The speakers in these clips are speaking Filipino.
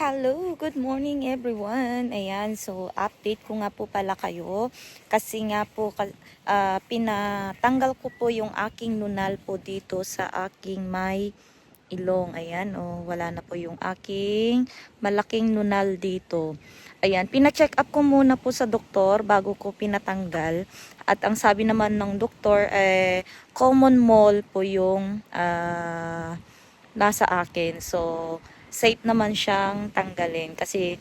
Hello, good morning everyone. Ayan, so update ko nga po pala kayo kasi nga po ah, pinatanggal ko po yung aking nunal po dito sa aking may ilong. Ayan, oh, wala na po yung aking malaking nunal dito. Ayan, pina-check up ko muna po sa doktor bago ko pinatanggal. At ang sabi naman ng doktor, eh, common mole po yung ah, nasa akin. So, safe naman siyang tanggalin kasi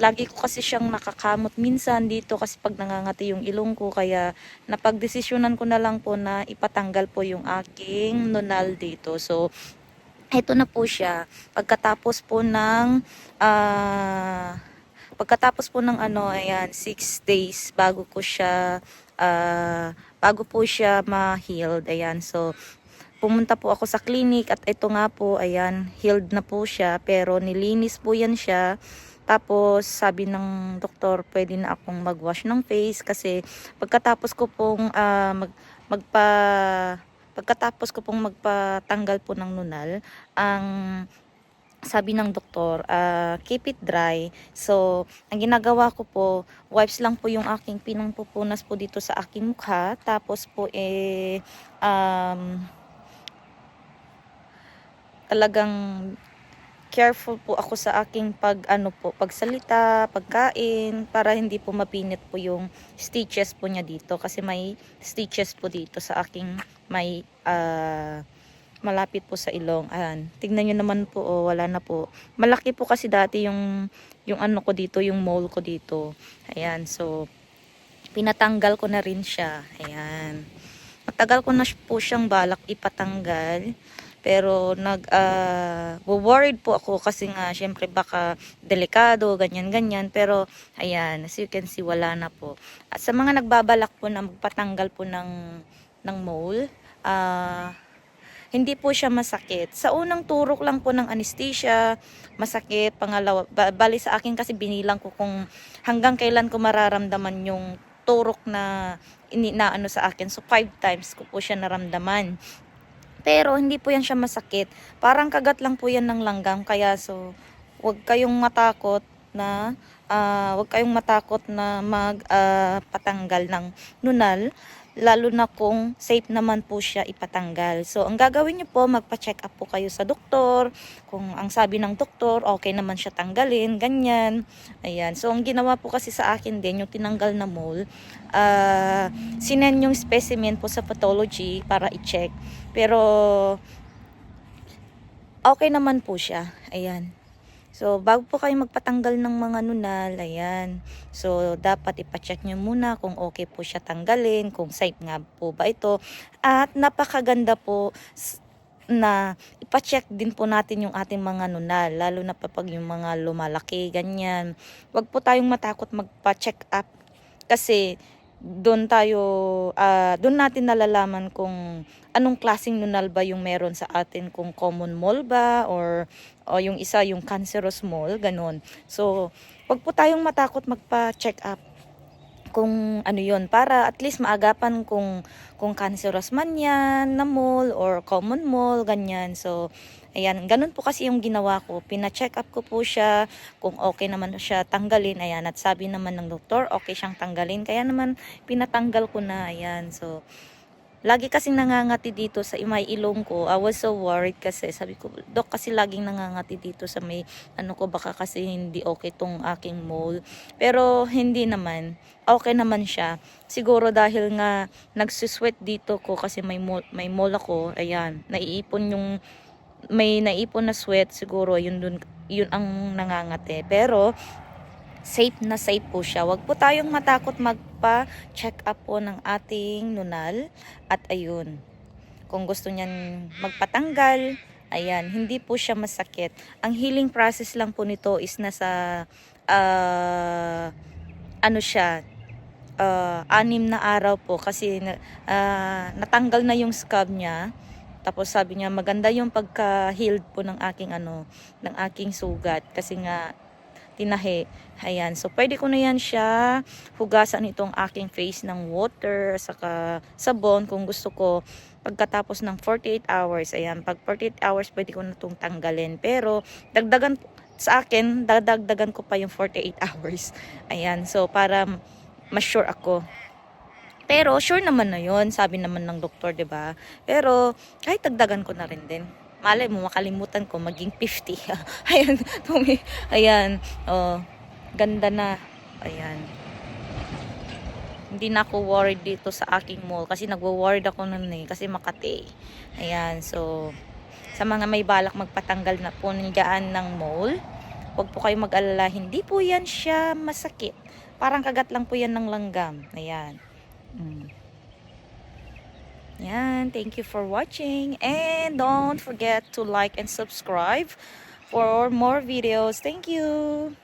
lagi ko kasi siyang nakakamot minsan dito kasi pag nangangati yung ilong ko kaya napagdesisyonan ko na lang po na ipatanggal po yung aking nunal dito. So, ito na po siya. Pagkatapos po ng ah pagkatapos po ng ano, ayan, 6 days bago ko siya ah, bago po siya ma-healed. Ayan, so pumunta po ako sa clinic at ito nga po, ayan, healed na po siya pero nilinis po yan siya. Tapos sabi ng doktor, pwede na akong mag-wash ng face kasi pagkatapos ko pong ah, mag, magpa pagkatapos ko pong magpatanggal po ng nunal, ang sabi ng doktor, ah, keep it dry. So, ang ginagawa ko po, wipes lang po yung aking pinangpupunas po dito sa aking mukha. Tapos po, eh, um, talagang careful po ako sa aking pag ano po pagsalita, pagkain para hindi po mapinit po yung stitches po niya dito kasi may stitches po dito sa aking may ah, malapit po sa ilong. Ayan. Tignan niyo naman po oh, wala na po. Malaki po kasi dati yung yung ano ko dito, yung mole ko dito. Ayan. So pinatanggal ko na rin siya. Ayan. Matagal ko na po siyang balak ipatanggal. Pero nag ah, worried po ako kasi nga syempre baka delikado, ganyan-ganyan. Pero ayan, as you can see wala na po. At sa mga nagbabalak po na magpatanggal po ng ng mole, ah hindi po siya masakit. Sa unang turok lang po ng anesthesia, masakit. Pangalawa, ba- bali sa akin kasi binilang ko kung hanggang kailan ko mararamdaman yung turok na ini na ano sa akin. So five times ko po siya naramdaman. Pero hindi po yan siya masakit. Parang kagat lang po yan ng langgam. Kaya so, wag kayong matakot na ah, wag kayong matakot na magpatanggal ng nunal lalo na kung safe naman po siya ipatanggal. So, ang gagawin niyo po, magpa-check up po kayo sa doktor. Kung ang sabi ng doktor, okay naman siya tanggalin, ganyan. Ayan. So, ang ginawa po kasi sa akin din, yung tinanggal na mole, ah sinend yung specimen po sa pathology para i-check. Pero, okay naman po siya. Ayan. So, bago po kayo magpatanggal ng mga nunal, ayan. So, dapat ipacheck nyo muna kung okay po siya tanggalin, kung safe nga po ba ito. At napakaganda po na ipacheck din po natin yung ating mga nunal, lalo na pa pag yung mga lumalaki, ganyan. Huwag po tayong matakot magpa-check up kasi doon tayo, ah, doon natin nalalaman kung anong klaseng nunal ba yung meron sa atin, kung common mole ba or o yung isa yung cancerous mole, ganun. So, wag po tayong matakot magpa-check up kung ano yon para at least maagapan kung kung cancerous man yan na mole or common mole ganyan. So ayan ganun po kasi yung ginawa ko. Pina-check up ko po siya kung okay naman siya tanggalin ayan. At sabi naman ng doktor okay siyang tanggalin. Kaya naman pinatanggal ko na ayan. So Lagi kasing nangangati dito sa imay ilong ko. I was so worried kasi sabi ko, Dok, kasi laging nangangati dito sa may ano ko baka kasi hindi okay tong aking mole. Pero hindi naman. Okay naman siya. Siguro dahil nga nagsusweat dito ko kasi may mole, may mole ako. Ayan, naiipon yung may naipon na sweat siguro yun dun yun ang nangangati. Pero safe na safe po siya. Huwag po tayong matakot magpa-check up po ng ating nunal. At ayun, kung gusto niyan magpatanggal, ayan, hindi po siya masakit. Ang healing process lang po nito is nasa, ah, ano siya, ah, anim na araw po kasi ah, natanggal na yung scab niya. Tapos sabi niya maganda yung pagka-healed po ng aking ano, ng aking sugat kasi nga tinahi. Ayan. So, pwede ko na yan siya hugasan itong aking face ng water, saka sabon kung gusto ko. Pagkatapos ng 48 hours, ayan, pag 48 hours, pwede ko na itong tanggalin. Pero, dagdagan, sa akin, dadagdagan ko pa yung 48 hours. Ayan, so para mas sure ako. Pero sure naman na yon sabi naman ng doktor, 'di ba? Pero kahit dagdagan ko na rin din. Malay mo makalimutan ko maging 50. ayan, tumi ayan. Oh, ganda na. Ayan. Hindi na ako worried dito sa aking mall kasi nagwo-worried ako nun eh kasi Makati. Ayan, so sa mga may balak magpatanggal na po nigaan ng mole, huwag po kayo mag-alala, hindi po yan siya masakit. Parang kagat lang po yan ng langgam. Ayan. Mm. Yan, thank you for watching and don't forget to like and subscribe for more videos. Thank you.